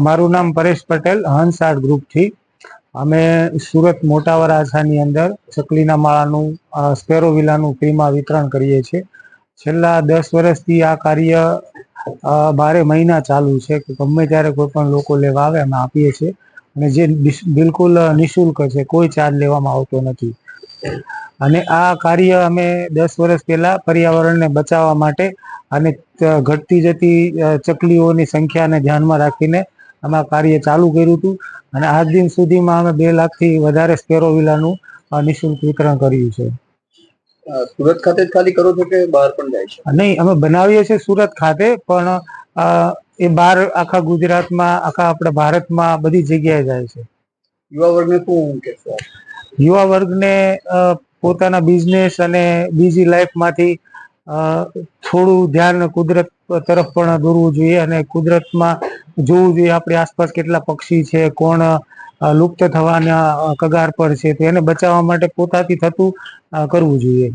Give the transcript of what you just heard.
મારું નામ પરેશ પટેલ હંસ આર્ટ ગ્રુપથી અમે સુરત મોટા વરાછાની અંદર ચકલીના માળાનું સ્પેરો વિલાનું ફ્રીમાં વિતરણ કરીએ છીએ. છેલ્લા દસ વર્ષથી આ કાર્ય બારે મહિના ચાલુ છે કે ગમે ત્યારે કોઈ પણ લોકો લેવા આવે અમે આપીએ છીએ. અને જે બિલકુલ નિઃશુલ્ક છે, કોઈ ચાર્જ લેવામાં આવતો નથી. અને આ કાર્ય અમે દસ વર્ષ પહેલા પર્યાવરણને બચાવવા માટે અને ઘટતી જતી ચકલીઓની સંખ્યાને ધ્યાનમાં રાખીને અમે આ કાર્ય ચાલુ કર્યું હતું. અને આજ દિન સુધીમાં અમે બે લાખથી વધારે સ્પેરો વિલાનું નિઃશુલ્ક વિતરણ કર્યું છે. સુરત ખાતે જ ખાલી કરો છો કે બહાર પણ જાય છે? નહીં અમે બનાવીએ છીએ સુરત ખાતે પણ એ બહાર આખા ગુજરાતમાં આખા આપણા ભારતમાં બધી જગ્યાએ જાય છે. યુવા વર્ગને શું કહેશો? યુવા વર્ગને પોતાના બિઝનેસ અને બીજી લાઈફમાંથી થોડું ધ્યાન કુદરત તરફ પણ દોરવું જોઈએ અને કુદરતમાં જોવું જોઈએ આપણી આસપાસ કેટલા પક્ષી છે, કોણ લુપ્ત થવાના કગાર પર છે તો એને બચાવવા માટે પોતાથી થતું કરવું જોઈએ.